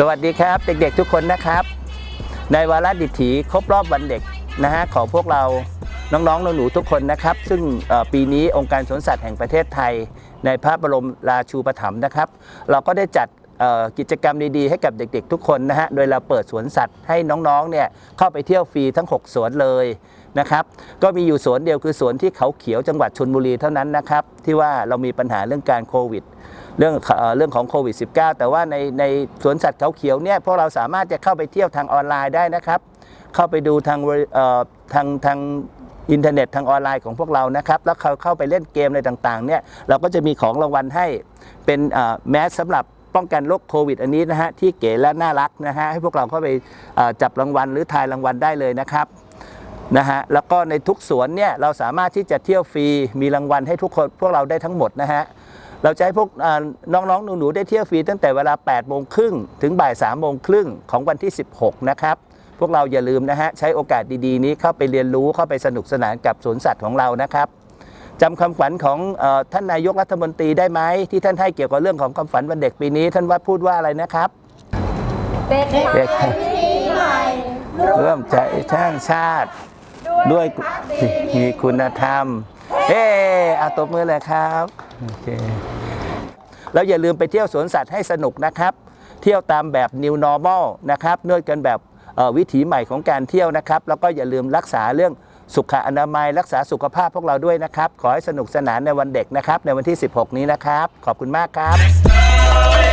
สวัสดีครับ เด็กๆทุกคนนะครับ ในวาระดิถีครบรอบวันเด็กนะฮะของพวกเราน้องๆหนูๆทุกคนนะครับ ซึ่งปีนี้องค์การสวนสัตว์แห่งประเทศไทย ในพระบรมราชูปถัมภ์นะครับ เราก็ได้จัด กิจกรรมดีๆให้กับเด็กๆ ทุกคนนะฮะ โดยเราเปิดสวนสัตว์ให้น้องๆ เนี่ยเข้าไปเที่ยวฟรีทั้ง 6 สวนเลยนะครับ ก็มีอยู่สวนเดียวคือสวนที่เขาเขียวจังหวัดชนบุรีเท่านั้นนะครับ ที่ว่าเรามีปัญหาเรื่องการโควิดเรื่องเรื่องของโควิด -19 แต่ว่าในในสวนสัตว์เขาเขียวเนี่ยพวกเราสามารถจะเข้าไปเที่ยวทางออนไลน์ได้นะครับ เข้าไปดูทางทางทางอินเทอร์เน็ตทางออนไลน์ของพวกเรานะครับ แล้วเขาเข้าไปเล่นเกมอะไรต่างๆเนี่ยเราก็จะมีของรางวัลให้เป็นแมสสำหรับ ป้องกันโรคโควิด อันนี้นะฮะที่เก๋และน่ารักนะฮะให้พวกเราเข้าไปจับรางวัลหรือทายรางวัลได้เลยนะครับนะฮะแล้วก็ในทุกสวนเนี่ยเราสามารถที่จะเที่ยวฟรีมีรางวัลให้ทุกคนพวกเราได้ทั้งหมดนะฮะเราจะให้พวกน้องๆหนูๆได้เที่ยวฟรีตั้งแต่เวลา8โมงครึ่งถึงบ่าย3โมงครึ่งของวันที่ 16 นะครับพวกเราอย่าลืมนะฮะใช้โอกาสดีๆนี้เข้าไปเรียนรู้เข้าไปสนุกสนานกับสวนสัตว์ของเรานะครับ จำคำขวัญของเออท่านนายกรัฐมนตรีได้ไหมที่ท่านให้เกี่ยวกับเรื่องของคำฝันวันเด็กปีนี้ ท่านว่าพูดว่าอะไรนะครับเด็กเด็กไทยปีใหม่ร่วมใจสร้างชาติ ด้วยมีคุณธรรมเฮ้เอาตบมือเลยครับโอเคแล้วอย่าลืมไปเที่ยวสวนสัตว์ให้สนุกนะครับ เที่ยวตามแบบ new normal นะครับเนื่องกันแบบเอ่อวิถีใหม่ของการเที่ยวนะครับ แล้วก็อย่าลืมรักษาเรื่อง สุขอนามัยรักษาสุขภาพพวกเราด้วยนะครับ ขอให้สนุกสนานในวันเด็กนะครับ ในวันที่ 16 นี้นะครับ ขอบคุณมากครับ